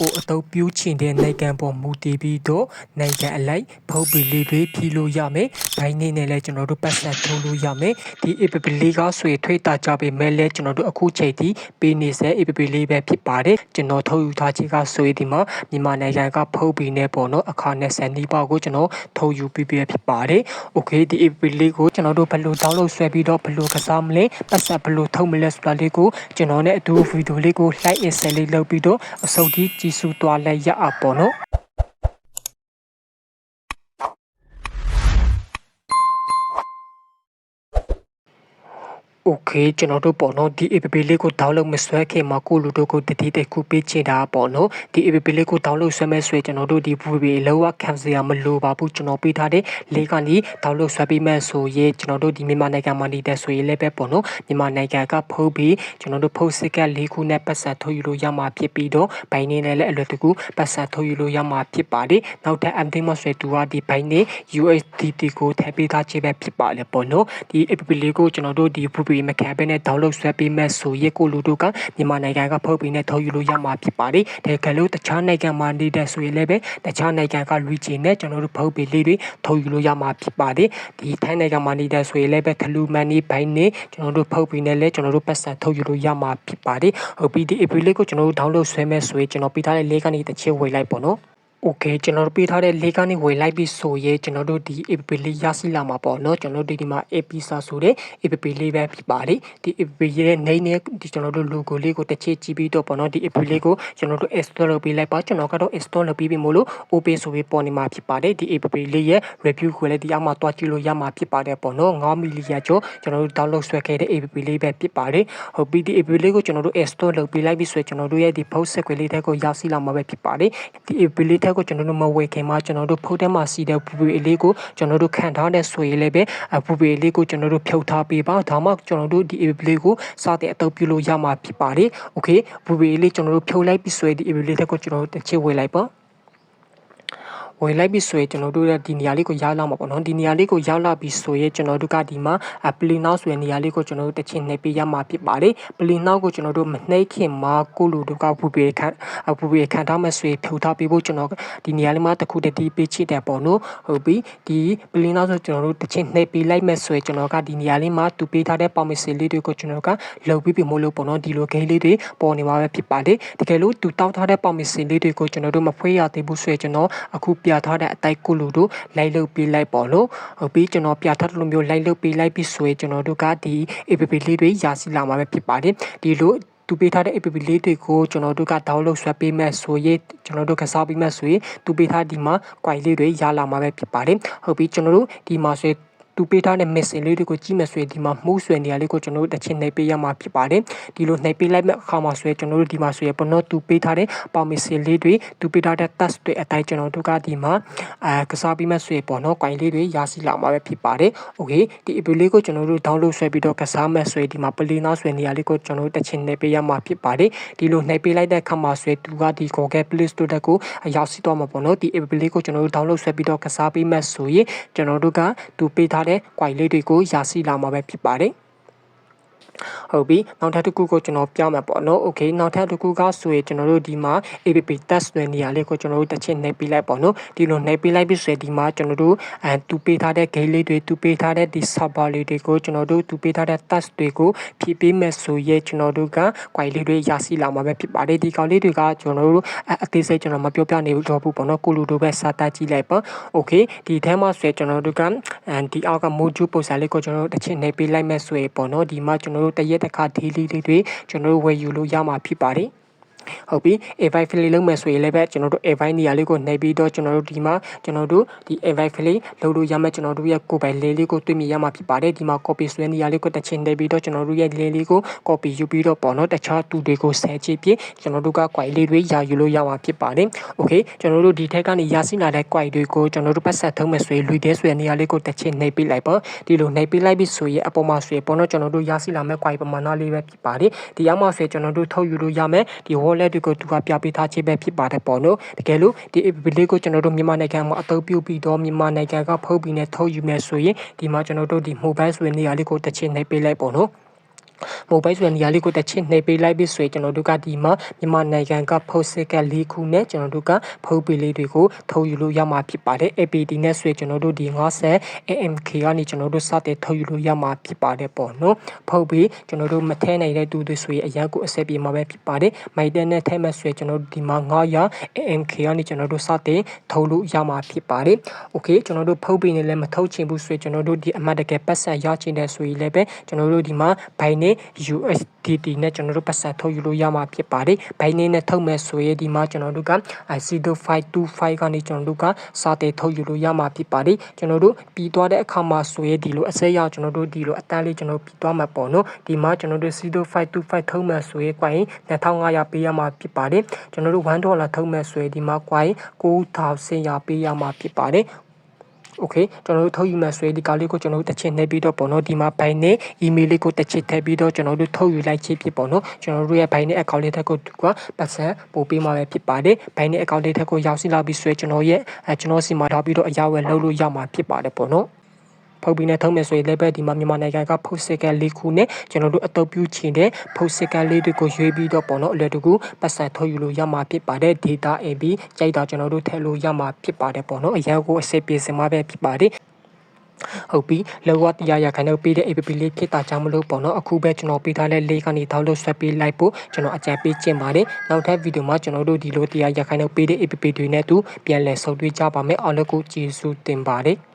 ကိုအတုပ်ပြူးချင်တဲ့နိုင်ငံပေါ်မူတည်ပြီးတော့နိုင်ငံအလိုက်ဖုတ်ပီလေးတွေဖြီးလို့ရမယ်။ဘိုင်းနေနဲ့လည်းကျွန်တော်တို့ပတ်စံထိုးလို့ရမယ်။ဒီ APP လေးကဆွေထွေးတာကြပေမဲ့လည်းကျွန်တော်တို့အခုချိန်ထိပေးနေစေ APP လေးပဲဖြစ်ပါတယ်။ကျွန်တော်ထုတ်ယူထားခြင်းကဆွေဒီမှာမြန်မာနိုင်ငံကဖုတ်ပီနဲ့ပေါ့နော်အခါနဲ့ဆန်နီးပါကိုကျွန်တော်ထုတ်ယူပြီးပြဖြစ်ပါတယ်။ Okay ဒီ APP လေးကိုကျွန်တော်တို့ဘယ်လို download ဆွဲပြီးတော့ဘယ်လိုကစားမလဲပတ်စံဘယ်လိုထုတ်မလဲဆိုတာလေးကိုကျွန်တော်နဲ့အတူဗီဒီယိုလေးကို like install လေးလုပ်ပြီးတော့အစုပ်ကြီးကြည့်စုသွားလိုက်ရအောင်ပေါ့နော်။ Okay ကျွန်တော်တို့ပေါ့နော်ဒီ app လေးကို download မဆွဲခင်မှာကိုလူတို့ကိုတတိတခုပေးချင်တာပေါ့နော်ဒီ app လေးကို download ဆွဲမဲ့ဆွဲကျွန်တော်တို့ဒီ VPN လောကခံစရာမလိုပါဘူးကျွန်တော်ပေးထားတဲ့လေးကနေ download ဆွဲပေးမဲ့ဆိုရင်ကျွန်တော်တို့ဒီမြန်မာနိုင်ငံမှာနေတဲ့ဆိုရင်လည်းပဲပေါ့နော်မြန်မာနိုင်ငံကဖုတ်ပြီးကျွန်တော်တို့ဖုတ်စစ်ကလေးခုနဲ့ပတ်သက်ထုတ်ယူလို့ရမှာဖြစ်ပြီးတော့ဘိုင်းနေနဲ့လည်းအလွယ်တကူပတ်သက်ထုတ်ယူလို့ရမှာဖြစ်ပါတယ်နောက်ထပ် update မဆွဲသူကဒီဘိုင်းနေ USDT ကိုထည့်ပေးထားခြင်းပဲဖြစ်ပါလေပေါ့နော်ဒီ app လေးကိုကျွန်တော်တို့ဒီ VPN မခံဘဲနဲ့ download ဆွဲပေးမဲ့ဆိုရင်ကိုလူတို့ကမြန်မာနိုင်ငံကဖုတ်ပြီးနဲ့ထုတ်ယူလို့ရမှာဖြစ်ပါတယ်တကယ်လို့တခြားနိုင်ငံမှာနေတဲ့ဆိုရင်လည်းပဲတခြားနိုင်ငံကလူချင်းနဲ့ကျွန်တော်တို့ဖုတ်ပြီးလေးတွေထုတ်ယူလို့ရမှာဖြစ်ပါတယ်ဒီထိုင်းနိုင်ငံမှာနေတဲ့ဆိုရင်လည်းပဲခလူမန်နီဘိုင်းနေကျွန်တော်တို့ဖုတ်ပြီးနဲ့လည်းကျွန်တော်တို့ပတ်စံထုတ်ယူလို့ရမှာဖြစ်ပါတယ်ဟုတ်ပြီဒီ app လေးကိုကျွန်တော်တို့ download ဆွဲမဲ့ဆိုရင်ကျွန်တော်ပြထားတဲ့ link ကနေတစ်ချက်ဝေလိုက်ပေါ့နော် Okay ကျွန်တော်တို့ပေးထားတဲ့လေးကနေဝယ်လိုက်ပြီးဆိုရင်ကျွန်တော်တို့ဒီ app လေးရရှိလာမှာပေါ့เนาะကျွန်တော်တို့ဒီမှာ app စာဆိုတဲ့ app လေးပဲဖြစ်ပါတယ်ဒီ app ရဲ့ name နဲ့ဒီကျွန်တော်တို့ logo လေးကိုတစ်ချက်ကြည့်ပြီးတော့ပေါ့เนาะဒီ app လေးကိုကျွန်တော်တို့ install လုပ်ပေးလိုက်ပါကျွန်တော်ကတော့ install လုပ်ပြီးပြီမို့လို့ open ဆိုပြီးပေါ်နေမှာဖြစ်ပါတယ်ဒီ app လေးရဲ့ review ကိုလည်းဒီအောက်မှာတွားကြည့်လို့ရမှာဖြစ်ပါတယ်ပေါ့เนาะ9 milli ရကျော်ကျွန်တော်တို့ download ဆွဲခဲ့တဲ့ app လေးပဲဖြစ်ပါတယ်ဟုတ်ပြီဒီ app လေးကိုကျွန်တော်တို့ install လုပ်ပေးလိုက်ပြီးဆိုရင်ကျွန်တော်တို့ရဲ့ဒီ post ဆက်ခွေလေးတဲ့ကိုရောက်စီလာမှာပဲဖြစ်ပါတယ်ဒီ app လေးတဲ့ကို က်ကိုကျွန်တော်တို့မဝေခင်မှာကျွန်တော်တို့ဖုတ်ထဲမှာစီတဲ့ပူပူအလေးကိုကျွန်တော်တို့ခံထားတဲ့ဆိုရင်လည်းပဲပူပူအလေးကိုကျွန်တော်တို့ဖြုတ်ထားပေးပါဒါမှကျွန်တော်တို့ဒီ AB လေးကိုစတဲ့အတုပ်ပြုလို့ရမှာဖြစ်ပါတယ်။ Okay ပူပူအလေးကျွန်တော်တို့ဖြုတ်လိုက်ပြီးဆိုရင်ဒီ AB လေးထက်ကိုကျွန်တော်တို့တစ်ချက်ဝေလိုက်ပါ။ ဝင်လိုက်ပြီဆိုရင်ကျွန်တော်တို့ဒီနေရာလေးကိုရောက်လာမှာပေါ့နော်ဒီနေရာလေးကိုရောက်လာပြီဆိုရင်ကျွန်တော်တို့ကဒီမှာ play now ဆိုတဲ့နေရာလေးကိုကျွန်တော်တို့တစ်ချင်းနှိပ်ပေးရမှာဖြစ်ပါတယ် play now ကိုကျွန်တော်တို့မနှိပ်ခင်မှာကိုလူတို့ကပူပေခန့်ပူပေခန့်ထားမှဆိုရင်ဖြူထားပေးဖို့ကျွန်တော်ဒီနေရာလေးမှာတစ်ခုတည်းပေးချစ်တယ်ပေါ့နော်ဟုတ်ပြီဒီ play now ဆိုကျွန်တော်တို့တစ်ချင်းနှိပ်ပေးလိုက်မှဆိုရင်ကျွန်တော်ကဒီနေရာလေးမှာသူပေးထားတဲ့ permission လေးတွေကိုကျွန်တော်ကလုံပြီးပြီမို့လို့ပေါ့နော်ဒီလို game လေးတွေပေါ်နေမှာပဲဖြစ်ပါတယ်တကယ်လို့သူတောက်ထားတဲ့ permission လေးတွေကိုကျွန်တော်တို့မဖွေးရသေးဘူးဆိုရင်ကျွန်တော်အခုပြထားတဲ့အတိုက်ကိုလူတို့လိုက်လုပ်ပေးလိုက်ပေါ့လို့ဟုတ်ပြီကျွန်တော်ပြထားတဲ့လိုမျိုးလိုက်လုပ်ပေးလိုက်ပြီးဆိုရင်ကျွန်တော်တို့ကဒီ app လေးတွေရရှိလာမှာပဲဖြစ်ပါတယ်ဒီလိုသူပေးထားတဲ့ app လေးတွေကိုကျွန်တော်တို့က download ဆွဲပေးမဲ့ဆိုရင်ကျွန်တော်တို့ကစားပေးမဲ့ဆိုရင်သူပေးထားဒီမှာ query လေးတွေရလာမှာပဲဖြစ်ပါတယ်ဟုတ်ပြီကျွန်တော်တို့ဒီမှာဆို သူပေးထားတဲ့ message လေးတွေကိုကြည့်မယ်ဆိုရင်ဒီမှာမှုဆွဲနေရာလေးကိုကျွန်တော်တို့တစ်ချက်နှိပ်ပေးရမှာဖြစ်ပါတယ်ဒီလိုနှိပ်ပေးလိုက်မဲ့အခါမှာဆိုရင်ကျွန်တော်တို့ဒီမှာဆိုရင်ပေါ်တော့သူပေးထားတဲ့ permission လေးတွေသူပေးထားတဲ့ task တွေအတိုင်းကျွန်တော်တို့ကဒီမှာအဲကစားပြီးမဲ့ဆိုရင်ပေါ်တော့ coin လေးတွေရရှိလာမှာပဲဖြစ်ပါတယ် okay ဒီ app လေးကိုကျွန်တော်တို့ download ဆွဲပြီးတော့ကစားမဲ့ဆိုရင်ဒီမှာ play now ဆွဲနေရာလေးကိုကျွန်တော်တို့တစ်ချက်နှိပ်ပေးရမှာဖြစ်ပါတယ်ဒီလိုနှိပ်ပေးလိုက်တဲ့အခါမှာဆိုရင်သူကဒီ Google Play Store တက်ကိုရောက်ရှိတော့မှာပေါ့နော်ဒီ app လေးကိုကျွန်တော်တို့ download ဆွဲပြီးတော့ကစားပြီးမဲ့ဆိုရင်ကျွန်တော်တို့ကသူပေးထားတဲ့ quite လေးတွေကိုရရှိလာမှာပဲဖြစ်ပါတယ် ဟုတ်ပြီနောက်ထပ်တစ်ခုကိုကျွန်တော်ပြမှာပေါ့နော် okay နောက်ထပ်တစ်ခုကဆိုရင်ကျွန်တော်တို့ဒီမှာ app test နဲ့နေရာလေးကိုကျွန်တော်တို့တစ်ချက်နှိပ်ပြလိုက်ပေါ့နော်ဒီလိုနှိပ်ပြလိုက်ပြီဆိုရင်ဒီမှာကျွန်တော်တို့အဲသူပေးထားတဲ့ gate လေးတွေသူပေးထားတဲ့ဒီ server လေးတွေကိုကျွန်တော်တို့သူပေးထားတဲ့ task တွေကိုဖြည့်ပေးမယ်ဆိုရင်ကျွန်တော်တို့က query လေးတွေရရှိလာမှာပဲဖြစ်ပါတယ်ဒီကောင်လေးတွေကကျွန်တော်တို့အသေးစိတ်ကျွန်တော်မပြောပြနေတော့ဘူးပေါ့နော်ကိုလူတို့ပဲစာတတ်ကြည့်လိုက်ပါ okay ဒီထဲမှာဆိုရင်ကျွန်တော်တို့ကဒီအောက်က module ပုံစံလေးကိုကျွန်တော်တို့တစ်ချက်နှိပ်ပြလိုက်မယ်ဆိုရင်ပေါ့နော်ဒီမှာကျွန်တော်တို့တရက်တစ်ခါ daily လေးတွေကျွန်တော်တို့ဝယ်ယူလို့ရမှာဖြစ်ပါတယ် ဟုတ်ပြီ invite file လုံးမယ်ဆိုရင်လည်းပဲကျွန်တော်တို့ invite နေရာလေးကိုနှိပ်ပြီးတော့ကျွန်တော်တို့ဒီမှာကျွန်တော်တို့ဒီ invite file လုံးလို့ရမယ်ကျွန်တော်တို့ရဲ့ကိုယ်ပိုင်လေးလေးကိုတွေ့မြင်ရမှာဖြစ်ပါတယ်ဒီမှာ copy ဆွဲနေရာလေးကိုတစ်ချိန်နှိပ်ပြီးတော့ကျွန်တော်တို့ရဲ့လေးလေးကို copy ယူပြီးတော့ပေါ့နော်တခြားသူတွေကိုဆဲချပြကျွန်တော်တို့က query လေးတွေရာယူလို့ရမှာဖြစ်ပါတယ် okay ကျွန်တော်တို့ဒီထက်ကနေရရှိလာတဲ့ query တွေကိုကျွန်တော်တို့ပတ်ဆက်ထုံးမယ်ဆိုရင်လူတဲ့ဆွဲနေရာလေးကိုတစ်ချိန်နှိပ်ပြီးလိုက်ပါဒီလိုနှိပ်ပြီးလိုက်ပြီးဆိုရင်အပေါ်မှာဆိုရင်ပေါ့နော်ကျွန်တော်တို့ရရှိလာမဲ့ query ပမာဏလေးပဲဖြစ်ပါတယ်ဒီအောက်မှာဆိုရင်ကျွန်တော်တို့ထုတ်ယူလို့ရမယ်ဒီ wallet တွေကိုသူကပြပေးထားခြင်းပဲဖြစ်ပါတယ်ပေါ့နော်တကယ်လို့ဒီ app လေးကိုကျွန်တော်တို့မြန်မာနိုင်ငံမှာအသုံးပြုပြီးတော့မြန်မာနိုင်ငံကဖုတ်ပြီးနဲ့ထုတ်ယူမယ်ဆိုရင်ဒီမှာကျွန်တော်တို့ဒီ mobile ဆိုတဲ့နေရာလေးကိုတစ်ချက်နှိပ်ပေးလိုက်ပေါ့နော် မိုဘိုင်းဆိုတဲ့နေရာလေးကိုတစ်ချက်နှိပ်ပေးလိုက်ပြီဆိုရင်ကျွန်တော်တို့ကဒီမှာမြန်မာနိုင်ငံကဖုတ်စက်က၄ခုနဲ့ကျွန်တော်တို့ကဖုတ်ပေးလေးတွေကိုထုတ်ယူလို့ရမှာဖြစ်ပါတယ် APD နဲ့ဆိုရင်ကျွန်တော်တို့ဒီ50 AMK ကနေကျွန်တော်တို့စတဲ့ထုတ်ယူလို့ရမှာဖြစ်ပါတယ်ပေါ့နော်ဖုတ်ပြီးကျွန်တော်တို့မထဲနိုင်တဲ့သူတွေဆိုရင်အရင်ကိုအဆက်ပြေမှာပဲဖြစ်ပါတယ်မိုက်တန်နဲ့ထဲမဲ့ဆိုရင်ကျွန်တော်တို့ဒီမှာ900 AMK ကနေကျွန်တော်တို့စတဲ့ထုတ်လို့ရမှာဖြစ်ပါတယ် Okay ကျွန်တော်တို့ဖုတ်ပြီးနေလည်းမထုတ်ချင်ဘူးဆိုရင်ကျွန်တော်တို့ဒီအမှတ်တကယ်ပတ်စံရချင်တဲ့ဆိုရင်လည်းပဲကျွန်တော်တို့ဒီမှာဘိုင်နေ USDT နဲ့ကျွန်တော်တို့ပတ်စံထုတ်ယူလို့ရမှာဖြစ်ပါတယ်။ဘိုင်းနေနဲ့ထုတ်မဲ့ဆိုရင်ဒီမှာကျွန်တော်တို့က 0525ကနေကျွန်တော်တို့ကစာတေထုတ်ယူလို့ရမှာဖြစ်ပါတယ်။ကျွန်တော်တို့ပြီးသွားတဲ့အခါမှာဆိုရင်ဒီလိုအစက်ရောက်ကျွန်တော်တို့ဒီလိုအတန်းလေးကျွန်တော်ပြီးသွားမှာပေါ့နော်။ဒီမှာကျွန်တော်တို့0525ထုတ်မဲ့ဆိုရင်ကွာရင်2500ပေးရမှာဖြစ်ပါတယ်။ကျွန်တော်တို့1ဒေါ်လာထုတ်မဲ့ဆိုရင်ဒီမှာကွာရင်9000ရပေးရမှာဖြစ်ပါတယ်။ okay ကျွန်တော်တို့ထုတ်ယူမယ်ဆိုရင်ဒီကားလေးကိုကျွန်တော်တို့တစ်ချက်နှိပ်ပြီးတော့ပေါ့နော်ဒီမှာဘိုင်နဲ့ email လေးကိုတစ်ချက်ထည့်ပြီးတော့ကျွန်တော်တို့ထုတ်ယူလိုက်ခြင်းဖြစ်ပေါ့နော်ကျွန်တော်တို့ရဲ့ဘိုင်နဲ့ account လေးထက်ကိုကပတ်စံပို့ပေးမှာပဲဖြစ်ပါတယ်ဘိုင်နဲ့ account လေးထက်ကိုရောက်စီလာပြီးဆိုရင်ကျွန်တော်ရဲ့အဲကျွန်တော်စီမှာထားပြီးတော့အရာဝယ်လုပ်လို့ရမှာဖြစ်ပါတယ်ပေါ့နော် ဖုတ်ပြီးနဲ့ထုံးမယ်ဆိုရင်လည်းပဲဒီမှာမြန်မာနိုင်ငံကဖုတ်စစ်ကလေးခုနဲ့ကျွန်တော်တို့အတုပ်ပြုချင်တဲ့ဖုတ်စစ်ကလေးတွေကိုရွေးပြီးတော့ပေါ့နော်အလွယ်တကူပတ်စံထုတ်ယူလို့ရမှာဖြစ်ပါတယ် data AB ကြိုက်တာကျွန်တော်တို့ထည့်လို့ရမှာဖြစ်ပါတယ်ပေါ့နော်အရင်ကိုအစစ်ပြေစင်မှာပဲဖြစ်ပါတယ်ဟုတ်ပြီလောကတရားရခိုင်တော့ပေးတဲ့ APP လေးဖြစ်တာကြောင့်မလို့ပေါ့နော်အခုပဲကျွန်တော်ပေးထားတဲ့လေးကနေထောက်လို့ဆွဲပေးလိုက်ဖို့ကျွန်တော်အကြံပေးခြင်းပါတယ်နောက်ထပ်ဗီဒီယိုမှာကျွန်တော်တို့ဒီလိုတရားရခိုင်တော့ပေးတဲ့ APP တွေနဲ့တူပြန်လည်ဆုံတွေ့ကြပါမယ်အားလုံးကိုကျေးဇူးတင်ပါတယ်